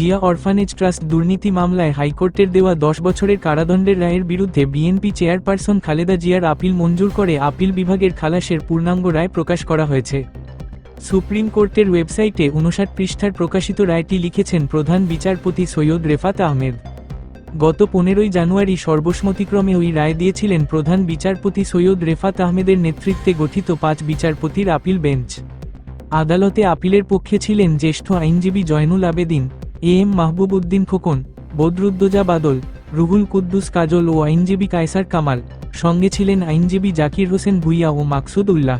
Zia orphanage trust দুর্নীতি মামলায় হাইকোর্টের দেওয়া দশ বছরের কারাদণ্ডের রায়ের বিরুদ্ধে বিএনপি চেয়ারপারসন খালেদা জিয়ার আপিল মঞ্জুর করে আপিল বিভাগের খালাসের পূর্ণাঙ্গ রায় প্রকাশ করা হয়েছে। সুপ্রিম কোর্টের ওয়েবসাইটে উনষাট পৃষ্ঠার প্রকাশিত রায়টি লিখেছেন প্রধান বিচারপতি সৈয়দ রেফাত আহমেদ। গত পনেরোই জানুয়ারি সর্বসম্মতিক্রমে ওই রায় দিয়েছিলেন প্রধান বিচারপতি সৈয়দ রেফাত আহমেদের নেতৃত্বে গঠিত পাঁচ বিচারপতির আপিল বেঞ্চ। আদালতে আপিলের পক্ষে ছিলেন জ্যেষ্ঠ আইনজীবী জয়নুল আবেদিন এ এম মাহবুব উদ্দিন খোকন, বদরুদ্দোজা বাদল, রুহুল কুদ্দুস কাজল ও আইনজীবী কায়সার কামাল, সঙ্গে ছিলেন আইনজীবী জাকির হোসেন ভুইয়া ও মাকসুদ উল্লাহ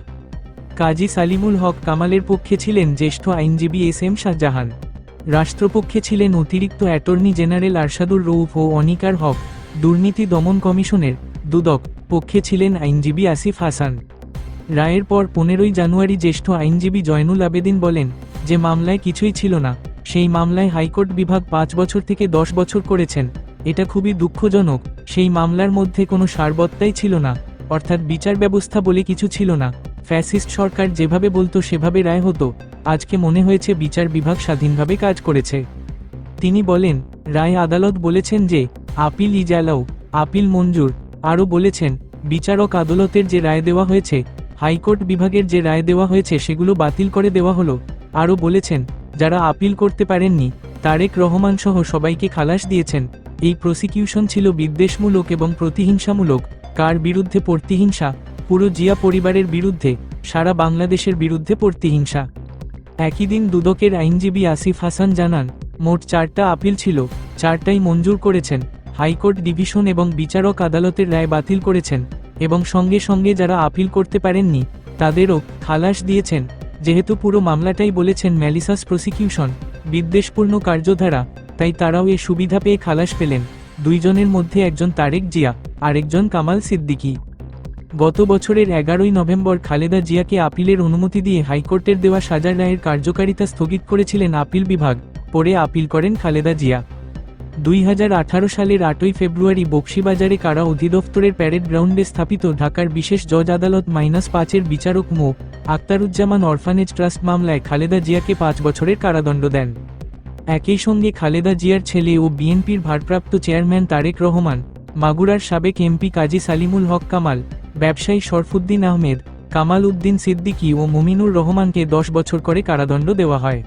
কাজী সালিমুল হক কামালের পক্ষে ছিলেন জ্যেষ্ঠ আইনজীবী এস এম শাহজাহান। রাষ্ট্রপক্ষে ছিলেন অতিরিক্ত অ্যাটর্নি জেনারেল আরশাদুর রৌফ ও অনিকার হক, দুর্নীতি দমন কমিশনের দুদক, পক্ষে ছিলেন আইনজীবী আসিফ হাসান। রায়ের পর পনেরোই জানুয়ারি জ্যেষ্ঠ আইনজীবী জয়নুল আবেদিন বলেন, যে মামলায় কিছুই ছিল না সেই মামলায় হাইকোর্ট বিভাগ পাঁচ বছর থেকে দশ বছর করেছেন। এটা খুবই দুঃখজনক, সেই মামলার মধ্যে কোনো সারবত্তাই ছিল না, অর্থাৎ বিচার ব্যবস্থা বলে কিছু ছিল না। ফ্যাসিস্ট সরকার যেভাবে বলতো সেভাবে রায় হতো, আজকে মনে হয়েছে বিচার বিভাগ স্বাধীনভাবে কাজ করেছে। তিনি বলেন, রায় আদালত বলেছেন যে, আপিল ইজালাও, আপিল মঞ্জুর, আরও বলেছেন, বিচারক আদালতের যে রায় দেওয়া হয়েছে, হাইকোর্ট বিভাগের যে রায় দেওয়া হয়েছে সেগুলো বাতিল করে দেওয়া হলো, আরও বলেছেন যারা আপিল করতে পারেননি, তারেক রহমান সহ সবাইকে খালাস দিয়েছেন। এই প্রসিকিউশন ছিল বিদ্বেষমূলক এবং প্রতিহিংসামূলক। কার বিরুদ্ধে প্রতিহিংসা? পুরো জিয়া পরিবারের বিরুদ্ধে, সারা বাংলাদেশের বিরুদ্ধে প্রতিহিংসা। একই দিন দুদকের আইনজীবী আসিফ হাসান জানান, মোট চারটা আপিল ছিল, চারটাই মঞ্জুর করেছেন। হাইকোর্ট ডিভিশন এবং বিচারক আদালতের রায় বাতিল করেছেন এবং সঙ্গে সঙ্গে যারা আপিল করতে পারেননি, তাদেরও খালাস দিয়েছেন। যেহেতু পুরো মামলাটাই বলেছেন ম্যালিসাস প্রসিকিউশন, বিদ্বেষপূর্ণ কার্যধারা, তাই তারাও এ সুবিধা পেয়ে খালাস পেলেন। দুইজনের মধ্যে একজন তারেক জিয়া, আরেকজন কামাল সিদ্দিকী। গত বছরের এগারোই নভেম্বর খালেদা জিয়াকে আপিলের অনুমতি দিয়ে হাইকোর্টের দেওয়া সাজার রায়ের কার্যকারিতা স্থগিত করেছিলেন আপিল বিভাগ, পরে আপিল করেন খালেদা জিয়া। দুই হাজার আঠারো সালের আটই ফেব্রুয়ারি বক্সিবাজারে কারা অধিদপ্তরের প্যারেড গ্রাউন্ডে স্থাপিত ঢাকার বিশেষ জজ আদালত মাইনাস পাঁচের বিচারক মো. আক্তারুজ্জামান অরফানেজ ট্রাস্ট মামলায় খালেদা জিয়াকে পাঁচ বছরের কারাদণ্ড দেন। একই সঙ্গে খালেদা জিয়ার ছেলে ও বিএনপির ভারপ্রাপ্ত চেয়ারম্যান তারেক রহমান, মাগুরার সাবেক এমপি কাজী সালিমুল হক কামাল, ব্যবসায়ী শরফুদ্দিন আহমেদ, কামাল উদ্দিন সিদ্দিকী ও মুমিনুর রহমানকে দশ বছর করে কারাদণ্ড দেওয়া হয়।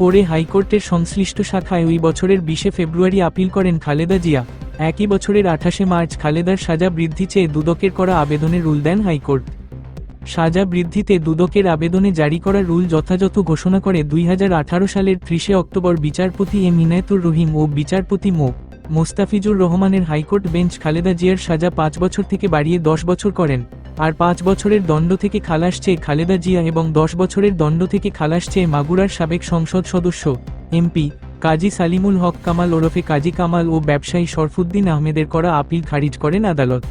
পরে হাইকোর্টের সংশ্লিষ্ট শাখায় ওই বছরের বিশে ফেব্রুয়ারি আপিল করেন খালেদা জিয়া। একই বছরের আঠাশে মার্চ খালেদার সাজা বৃদ্ধি চেয়ে দুদকের করা আবেদনে রুল দেন হাইকোর্ট। সাজা বৃদ্ধিতে দুদকের আবেদনে জারি করা রুল যথাযথ ঘোষণা করে দুই হাজার আঠারো সালের ত্রিশে অক্টোবর বিচারপতি এম ইনায়তুর রহিম ও বিচারপতি মো. মোস্তাফিজুর রহমানের হাইকোর্ট বেঞ্চ খালেদা জিয়ার সাজা পাঁচ বছর থেকে বাড়িয়ে দশ বছর করেন। আর পাঁচ বছরের দণ্ড থেকে খালাস চেয়ে খালেদা জিয়া এবং দশ বছরের দণ্ড থেকে খালাস চেয়ে মাগুরার সাবেক সংসদ সদস্য, এমপি, কাজী সালিমুল হক কামাল ওরফে কাজী কামাল ও ব্যবসায়ী শরফুদ্দিন আহমেদের করা আপিল খারিজ করেন আদালত।